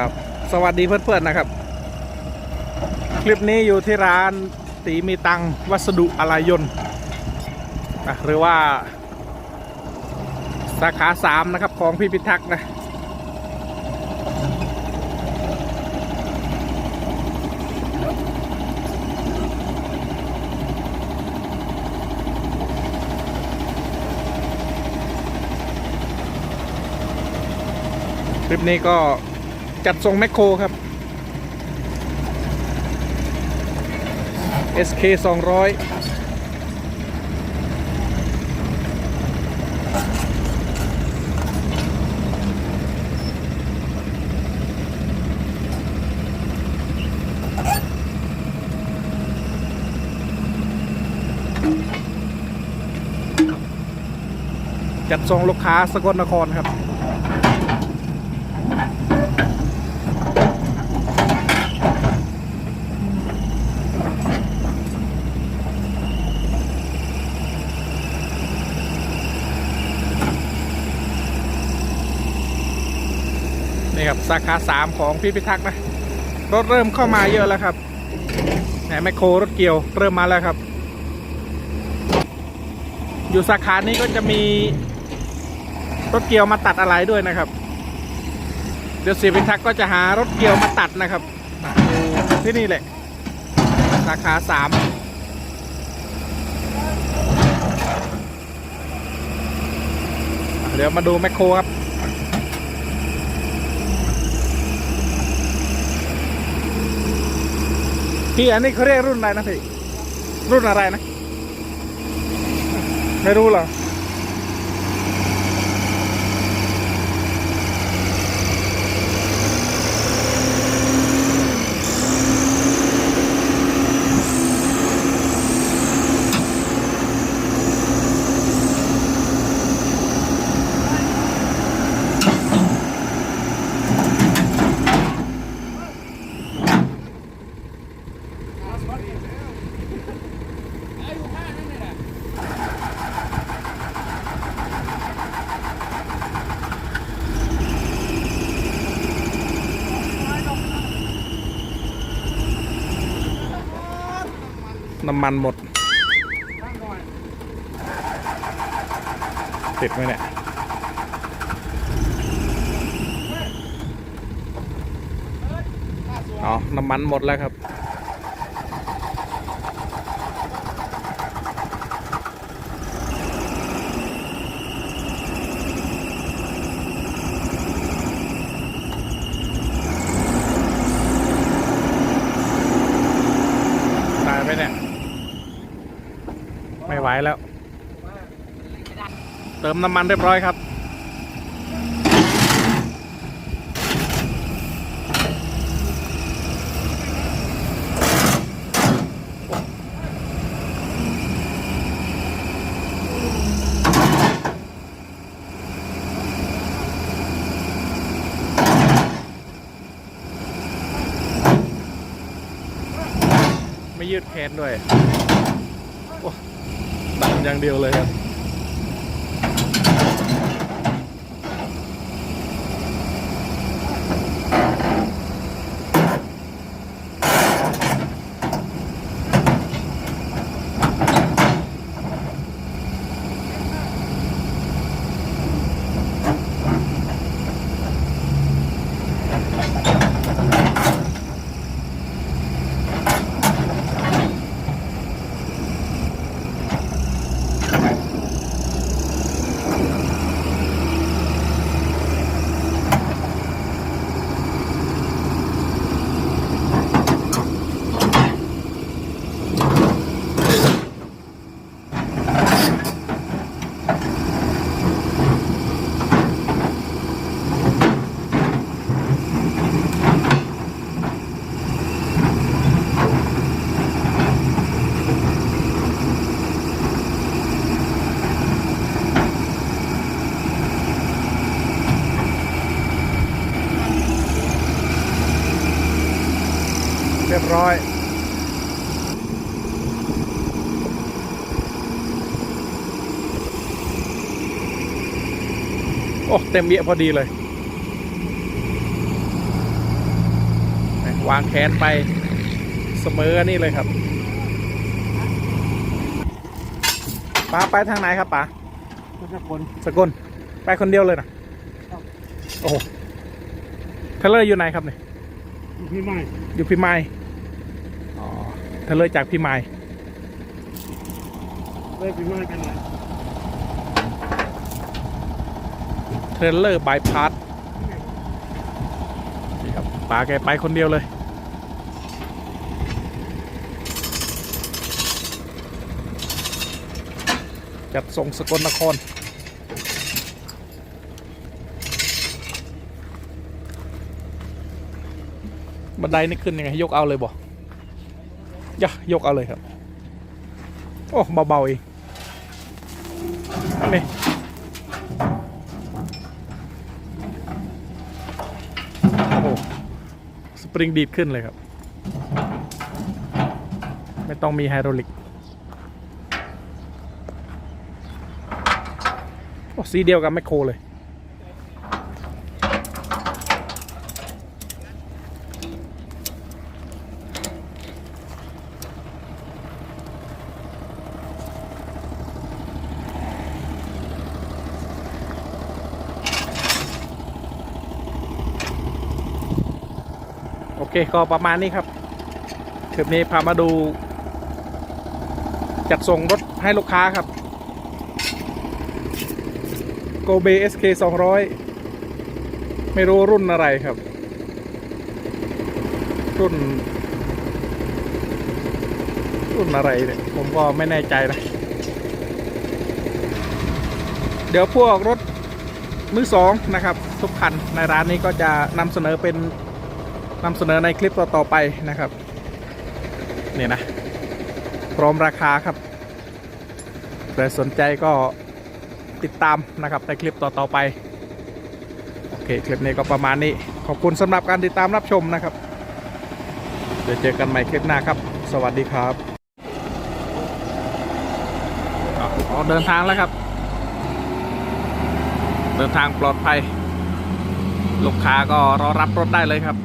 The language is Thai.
ครับสวัสดีเพื่อนๆนะครับ คลิปนี้อยู่ที่ร้านตีมีตังวัสดุอะไรยนต์หรือว่า สาขาสามนะครับของพี่พิทักษ์นะคลิปนี้ก็ จัดทรงแมคโครครับ SK 200จัดทรงลูกค้าสกลนครครับ นี่ครับสาขาสามของพี่พิทักษ์นะ รถเริ่มเข้ามาเยอะแล้วครับแหมแมคโครรถเกี่ยวเริ่มมาแล้วครับ อยู่สาขานี้ก็จะมีรถเกี่ยวมาตัดอะไรด้วยนะครับ เดี๋ยวเสียพิทักษ์ก็จะหารถเกี่ยวมาตัดนะครับอยู่ที่นี่แหละสาขาสามเดี๋ยวมาดูแมคโครครับ พี่อันนี้เขาเรียกรุ่นอะไรนะพี่รุ่นอะไรนะ ไม่รู้เหรอ น้ำมันหมด ติดไหมเนี่ยอ๋อ น้ำมันหมดแล้วครับตายไปเนี่ย ไม่ไหวแล้ว เติมน้ำมันเรียบร้อยครับ ไม่ยืดแขนด้วย โอ้ ดันอย่างเดียวเลยครับ เรียบร้อย โอ้ เต็มเบี้ยพอดีเลย วางแขนไปเสมอนี่เลยครับป๋าไปทางไหนครับป๋าทุกคนสกลไปคนเดียวเลยนะโอ้โหเทเลอร์อยู่ไหนครับเนี่ยพี่ไม่อยู่พี่ไม้อ๋อ เทเลอร์จากพี่ไม้เลยพี่ไม่กันนะเทรลเลอร์บายพาสนี่ครับป๋าแกไปคนเดียวเลยจัดส่งสกลนคร บันไดนี่ขึ้นยังไง ยกเอาเลยบ่ ยะยกเอาเลยครับ โอ้เบาๆเองอันนี้โอ้โหสปริงดีดขึ้นเลยครับ ไม่ต้องมีไฮดรอลิกโอ้สีเดียวกับแมคโครเลย เคก็ประมาณนี้ครับคลิปนี้พามาดู จัดส่งรถให้ลูกค้าครับโกเบ SK 200ไม่รู้รุ่นอะไรครับ รุ่น รุ่นอะไรเนี่ย ผมก็ไม่แน่ใจนะ เดี๋ยวพวกรถมือสองนะครับ ทุกคันในร้านนี้ก็จะนำเสนอเป็น นำเสนอในคลิปต่อๆไปนะครับนี่นะ พร้อมราคาครับใครสนใจก็ติดตามนะครับในคลิปต่อๆไป โอเค คลิปนี้ก็ประมาณนี้ ขอบคุณสำหรับการติดตามรับชมนะครับ เดี๋ยวเจอกันใหม่คลิปหน้าครับ สวัสดีครับอะออกเดินทางแล้วครับ เดินทางปลอดภัย ลูกค้าก็รอรับรถได้เลยครับ